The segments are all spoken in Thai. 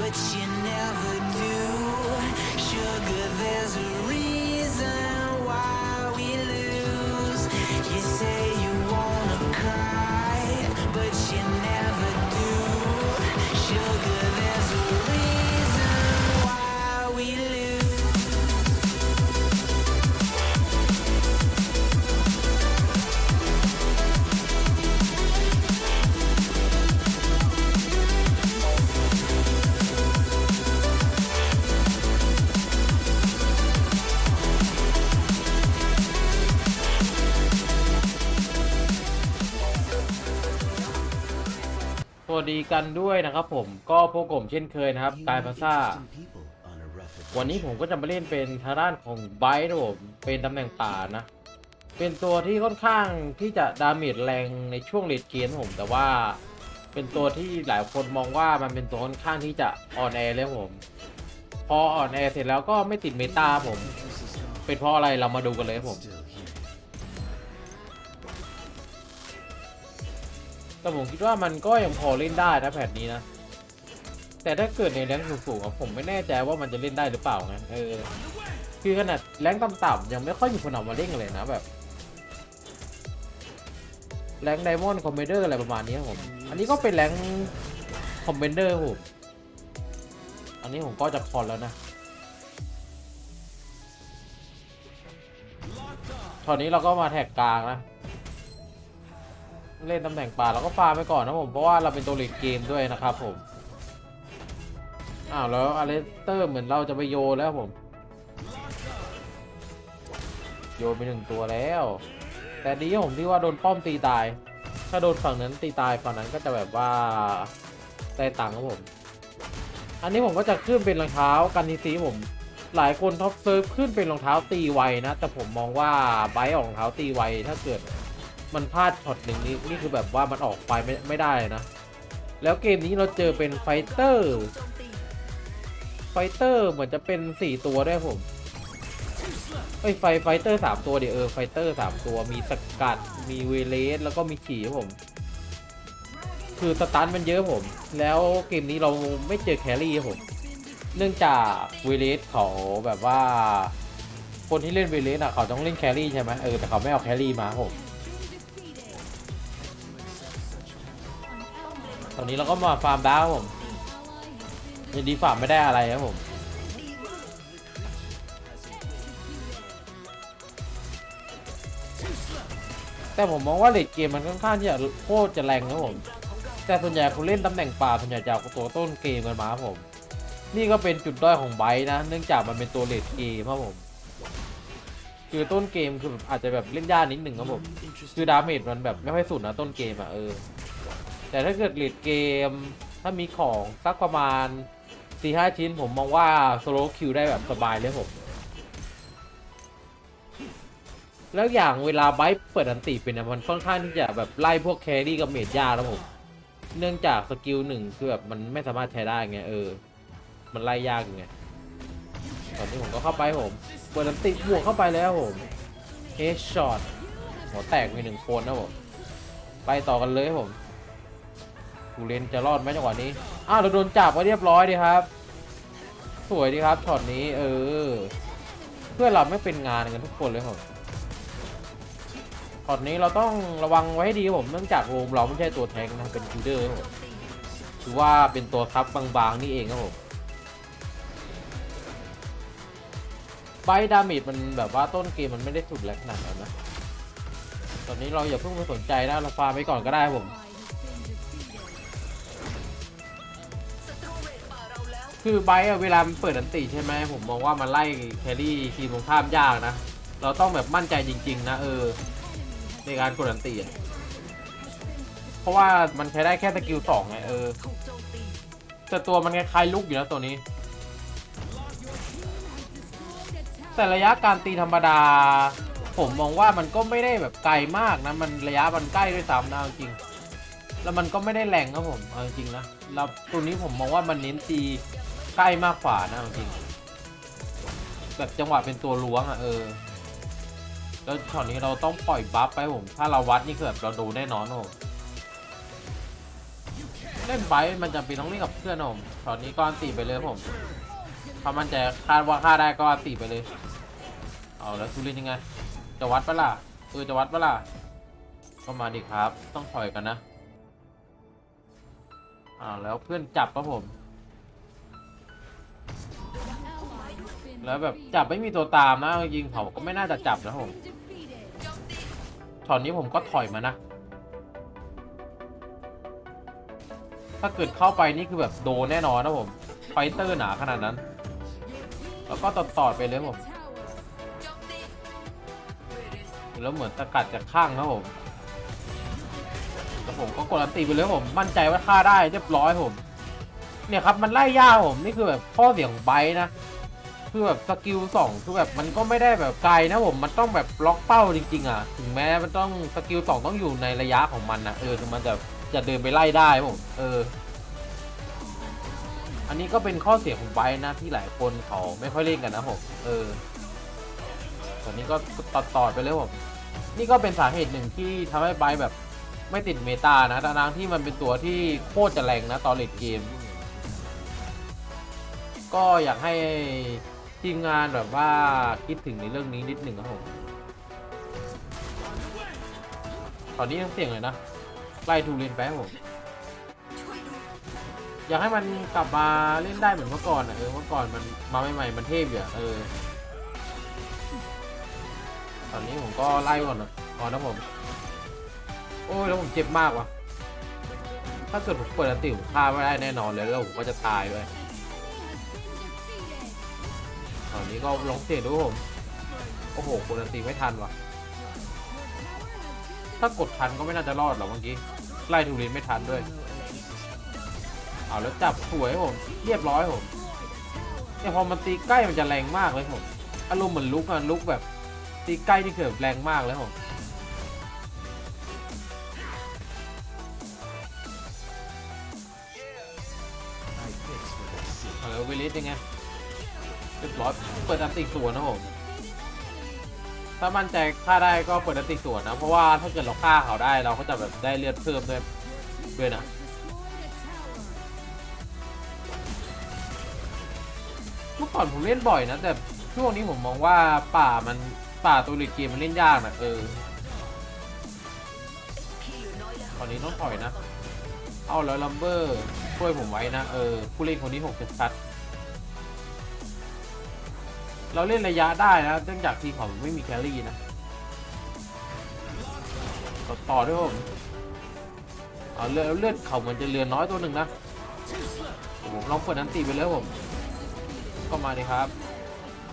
but you never do. Sugar, there's a reason why we lose. You say วัสดีกันด้วยนะครับผมก็พวกผมเช่นเคยนะครับกายพาซ่าวันนี้ผมก็จะมาเล่นเป็นทางด้านของไบท์นะผมเป็นตำแหน่งป่านะ เป็นตัวที่ค่อนข้างที่จะดาเมจแรงในช่วงเลดเกมนะผม แต่ว่าเป็นตัวที่หลายคนมองว่ามันเป็นตัวค่อนข้างที่จะอ่อนแอเลยครับผม พออ่อนแอเสร็จแล้วก็ไม่ติดเมตาผม เป็นเพราะอะไรเรามาดูกันเลยครับผม แต่ผมคิดว่ามันก็ยังพอเล่นได้นะแผนนี้นะ แต่ถ้าเกิดในแรงสูงๆผมไม่แน่ใจว่ามันจะเล่นได้หรือเปล่าไงเออคือขนาดแรงต่ำๆยังไม่ค่อยมีคนเอามาเล่นกันเลยนะแบบแรงไดมอนด์คอมเมเดอร์อะไรประมาณนี้ครับผม อันนี้ก็เป็นแรงคอมเมเดอร์ผมอันนี้ผมก็จะพอแล้วนะตอนนี้เราก็มาแท็กกลางนะ เล่นตำแหน่งป่าเราก็ฟาร์มไปก่อนนะผม เพราะว่าเราเป็นตัวเลดเกมด้วยนะครับผม อ้าวแล้วอเลสเตอร์เหมือนเราจะไปโยนแล้วผม โยนไปหนึ่งตัวแล้ว แต่ดีผมที่ว่าโดนป้อมตีตาย ถ้าโดนฝั่งนั้นตีตายฝั่งนั้นก็จะแบบว่าได้ตังค์ครับผม อันนี้ผมก็จะขึ้นเป็นรองเท้ากันทีซีผมหลายคนท็อปเซิร์ฟขึ้นเป็นรองเท้าตีไวนะ แต่ผมมองว่าไบต์ออกรองเท้าตีไวถ้าเกิด มันพลาดช็อตหนึ่งนี่นี่คือแบบว่ามันออกไปไม่ไม่ได้นะ แล้วเกมนี้เราเจอเป็นไฟเตอร์ไฟเตอร์เหมือนจะเป็นสี่ตัวด้วยผมเอ้ไฟไฟเตอร์สามตัวเดี๋ยวเออไฟเตอร์สามตัวมีสกัดมีเวเลสแล้วก็มีฉีครับผม คือสตันมันเยอะผม แล้วเกมนี้เราไม่เจอแครี่ครับผม เนื่องจากเวเลสเขาแบบว่า คนที่เล่นเวเลสอะเขาต้องเล่นแครี่ใช่ไหมเออแต่เขาไม่เอาแครี่มาผม อนนี้เราก็มาฟาร์มดาวผมยังดีฟาร์มไม่ได้อะไรครับผมแต่ผมมองว่าเลดเกมมันค่อนข้างที่จะโคตรจะแรงนะผมแต่ส่วนใหญ่คนเล่นตำแหน่งป่าส่วนใหญ่จะเอาตัวต้นเกมกันมาผม นี่ก็เป็นจุดด้อยของไบร์นะ เนื่องจากมันเป็นตัวเลดเกมครับผม คือต้นเกมคืออาจจะแบบเล่นยากนิดหนึ่งครับผม คือดาเมจมันแบบไม่ค่อยสุดนะต้นเกมอะเออ แต่ถ้าเกิดเลดเกม ถ้ามีของสักประมาณ4 5ชิ้นผมมองว่าโซโลคิวได้แบบสบายเลยผม แล้วอย่างเวลาไบท์เปิดอันติเป็นอะมันค่อนข้างที่จะแบบไล่พวกแครี่กับเมจยากแล้วผม เนื่องจากสกิลหนึ่งคือแบบมันไม่สามารถใช้ได้ไงเออ มันไล่ยากไงตอนนี้ผมก็เข้าไปผมเปิดอันติบวกเข้าไปแล้วผมเฮดช็อตหัวแตกไปหนึ่งคนนะผมไปต่อกันเลยผม กูเลนจะรอดไหมจังหวะนี้อ้าวเราโดนจับไว้เรียบร้อยดีครับ สวยดีครับช็อตนี้ เออ เพื่อเราไม่เป็นงานกันทุกคนเลยครับช็อตนี้เราต้องระวังไว้ให้ดีครับผมเนื่องจากโรมเราไม่ใช่ตัวแทงนะเป็นคิลเดอร์ครับผมคือว่าเป็นตัวทับบางๆนี่เองครับผมไบดามิดมันแบบว่าต้นเกมมันไม่ได้สุดแรงขนาดนั้นนะ ตอนนี้เราอย่าเพิ่งไปสนใจนะ เราฟาร์มไปก่อนก็ได้ผม คือไบร์เวลามันเปิดอันติใช่ไหมผมมองว่ามันไล่แครี่ทีมตรงข้ามยากนะ เราต้องแบบมั่นใจจริง ๆ นะเออ ในการกดอันติเพราะว่ามันใช้ได้แค่สกิลสองไงเออแต่ตัวมันคล้ายๆลุกอยู่นะตัวนี้ แต่ระยะการตีธรรมดา ผมมองว่ามันก็ไม่ได้แบบไกลมากนะ มันระยะมันใกล้ด้วยซ้ำนะจริง แล้วมันก็ไม่ได้แรงครับผมเอาจริงๆนะแล้วตัวนี้ผมมองว่ามันเน้นตีใกล้มากกว่านะจริงแบบจังหวะเป็นตัวล้วงอะเออแล้วช็อตนี้เราต้องปล่อยบัฟไปผม ถ้าเราวัดนี่คือแบบเราดูแน่นอนผมเล่นไบค์มันจำเป็นต้องเล่นกับเพื่อนผมตอนนี้ก็อันตีไปเลยผมถ้ามันจะคาดว่าฆ่าได้ก็ตีไปเลย เอาแล้วซูรินยังไง จะวัดปะล่ะเออจะวัดปะล่ะก็มาดิครับ ต้องถอยกันนะ อ้าวแล้วเพื่อนจับปะผม แล้วแบบจับไม่มีตัวตามนะยิงเขาก็ไม่น่าจะจับนะผมช็อตนี้ผมก็ถอยมานะ ถ้าเกิดเข้าไปนี่คือแบบโดนแน่นอนนะผม ไฟเตอร์หนาขนาดนั้น แล้วก็ตอดตอดๆไปเลยผม แล้วเหมือนสกัดจากข้างนะผมแล้ว ผมก็กดอันตีไปเลยผมมั่นใจว่าฆ่าได้เรียบร้อยผม เนี่ยครับมันไล่ย่าผมนี่คือแบบข้อเสียงไบท์นะคือแบบสกิลสองคือแบบมันก็ไม่ได้แบบไกลนะผมมันต้องแบบล็อกเป้าจริง ๆ อะ ถึงแม้มันต้องสกิลสองต้องอยู่ในระยะของมันนะเออถึงมันจะจะเดินไปไล่ได้ผมเออ อันนี้ก็เป็นข้อเสียของไบท์นะที่หลายคนเขาไม่ค่อยเล่นกันนะผมเออตอนนี้ก็ตัดต่อไปเลยผมนี่ก็เป็นสาเหตุหนึ่งที่ทำให้ไบร์แบบ ไม่ติดเมตานะทั้งที่มันเป็นตัวที่โคตรจะแรงนะตอนเลดเกม ก็อยากให้ทีมงานแบบว่าคิดถึงในเรื่องนี้นิดหนึ่งครับผมตอนนี้ยังเสี่ยงเลยนะ ไล่ทูเรนไปครับผม อยากให้มันกลับมาเล่นได้เหมือนเมื่อก่อนอะเออเมื่อก่อนมันมาใหม่ๆมันเทพอยู่อะเออ ตอนนี้ผมก็ไล่ก่อนนะก่อนนะผม อ้ยแล้วผมเจ็บมากว่ะ ถ้าเกิดผมเปิดอันติผมฆ่าไม่ได้แน่นอนเลยแล้วผมก็จะตายด้วยตอนนี้ก็ลองเสียงดูผม โอ้โหกดอันติไม่ทันว่ะ ถ้ากดทันก็ไม่น่าจะรอดหรอกเมื่อกี้ไล่ทูรินไม่ทันด้วยเอาแล้วจับสวยผม เรียบร้อยผมเนี่ยพอมันตีใกล้มันจะแรงมากเลยผม อารมณ์เหมือนลุกอะลุกแบบ ตีใกล้ที่เกิดแรงมากเลยผม อวิลิสยังไงเรียบร้อยเปิดอันติสวนนะผมถ้ามั่นใจฆ่าได้ก็เปิดอันติสวนนะ เพราะว่าถ้าเกิดเราฆ่าเขาได้เราก็จะแบบได้เลือดเพิ่มด้วยด้วยนะเมื่อก่อนผมเล่นบ่อยนะ แต่ช่วงนี้ผมมองว่าป่ามันป่าตัวลิเกมมันเล่นยากนะเออตอนนี้ต้องถอยนะ เอาแล้วลัมเบอร์ช่วยผมไว้นะ เออผู้เล่นคนนี้หกจะชัด เราเล่นระยะได้นะเนื่องจากทีมของไม่มีแครี่นะต่อต่อด้วยผมเอาเลือดเลือดเขามันจะเลือน้อยตัวหนึ่งนะผมลองเปิดนันตีไปเลยผมก็มาดิครับ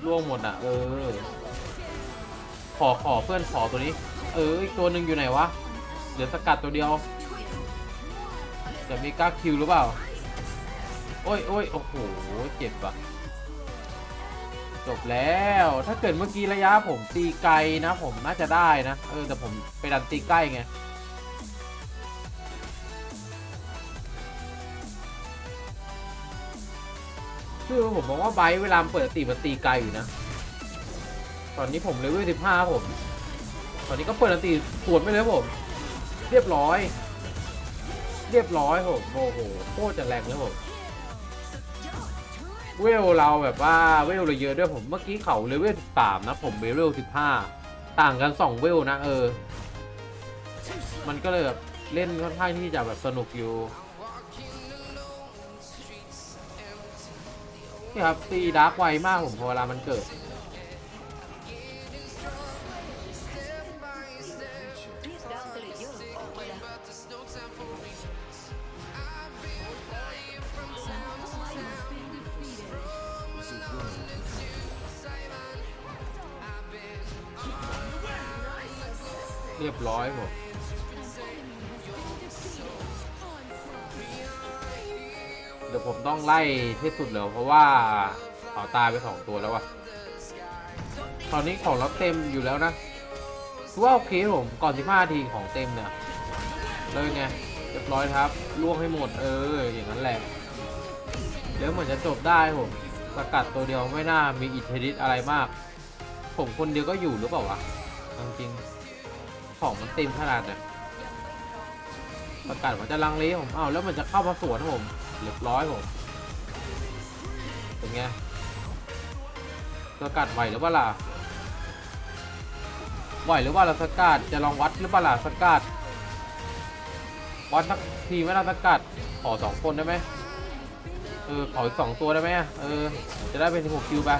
ล่วงหมดอะ เออ ขอขอเพื่อนขอตัวนี้ เอออีกตัวหนึ่งอยู่ไหนวะเหลือสกัดตัวเดียวจะมีก้าคิวหรือเปล่า โอ้ยโอ้ยโอ้โห เจ็บอะ จบแล้ว ถ้าเกิดเมื่อกี้ระยะผมตีไกลนะ ผมน่าจะได้นะ เออ แต่ผมไปดันตีใกล้ไง คือผมมองว่าไบร์เวลาเปิดตีมันตีไกลอยู่นะ ตอนนี้ผมเลเวลสิบห้าผม ตอนนี้ก็เปิดตีสวนไปเลยผม เรียบร้อย เรียบร้อยผม โอ้โห โคตรจะแรงเลยผม เวลเราแบบว่าเวลเราเยอะด้วยผมเมื่อกี้เขาเลเวลสามนะผมเลเวลสิบห้าต่างกันสองเวลนะเออ มันก็เลยแบบเล่นค่อนข้างที่จะแบบสนุกอยู่นี่ครับตีดาร์กไวมากผมพอเวลามันเกิด เรียบร้อยผมเดี๋ยวผมต้องไล่ที่สุดเลยเพราะว่าเขาตายไปสองตัวแล้ววะตอนนี้ของเราเต็มอยู่แล้วนะคือว่าโอเคผมก่อน 15นาทีของเต็มเนี่ยเลยไงเรียบร้อยครับล่วงให้หมดเอออย่างนั้นแหละแล้วเหมือนจะจบได้ผมสกัดตัวเดียวไม่น่ามีอิทธิฤทธิ์อะไรมาก ผมคนเดียวก็อยู่หรือเปล่าวะจริง ของมันเต็มขนาดเนี่ยสกัดมันจะลังเลผมเอ้าแล้วมันจะเข้ามาสวนผมเรียบร้อยผมเป็นไงสกัดไหวหรือเปล่าล่ะไหวหรือว่าเราสกัดจะลองวัดหรือเปล่าล่ะสกัดวัดสักทีไหมล่ะสกัดขอสองคนได้ไหมเออขออีกสองตัวได้ไหมเออจะได้เป็นหกคิวไป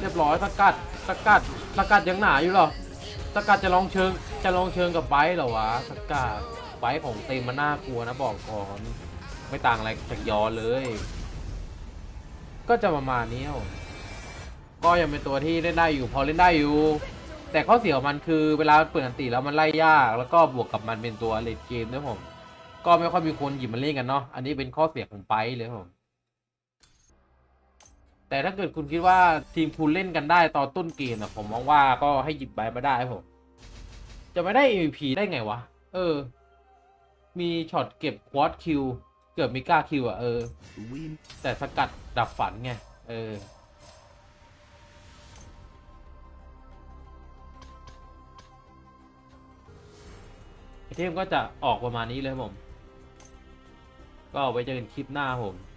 เรียบร้อยสกัดสกัดสกัดยังหนาอยู่หรอ สกัดจะลองเชิงจะลองเชิงกับไบร์เหรอวะสกัดไบร์ของเต็มมันน่ากลัวนะบอกก่อนไม่ต่างอะไรจากยอเลย ก็จะประมาณนี้ครับก็ยังเป็นตัวที่เล่นได้อยู่ พอเล่นได้อยู่ แต่ข้อเสียของมันคือเวลาเปิดอันติแล้วมันไล่ยาก แล้วก็บวกกับมันเป็นตัวเลดเกมด้วยผม ก็ไม่ค่อยมีคนหยิบมาเล่นกันเนาะอันนี้เป็นข้อเสียของไบร์เลยผม แต่ถ้าเกิดคุณคิดว่าทีมคุณเล่นกันได้ตอนต้นเกมนะผมมองว่าก็ให้หยิบใบมาได้ผม จะไม่ได้ MVP ได้ไงวะ เออ มีช็อตเก็บควอตคิวเกือบมีก้าคิวอะเออ แต่สกัดดับฝันไง เออเทมก็จะออกประมาณนี้เลยครับผม ก็ไว้เจอกันคลิปหน้าครับผม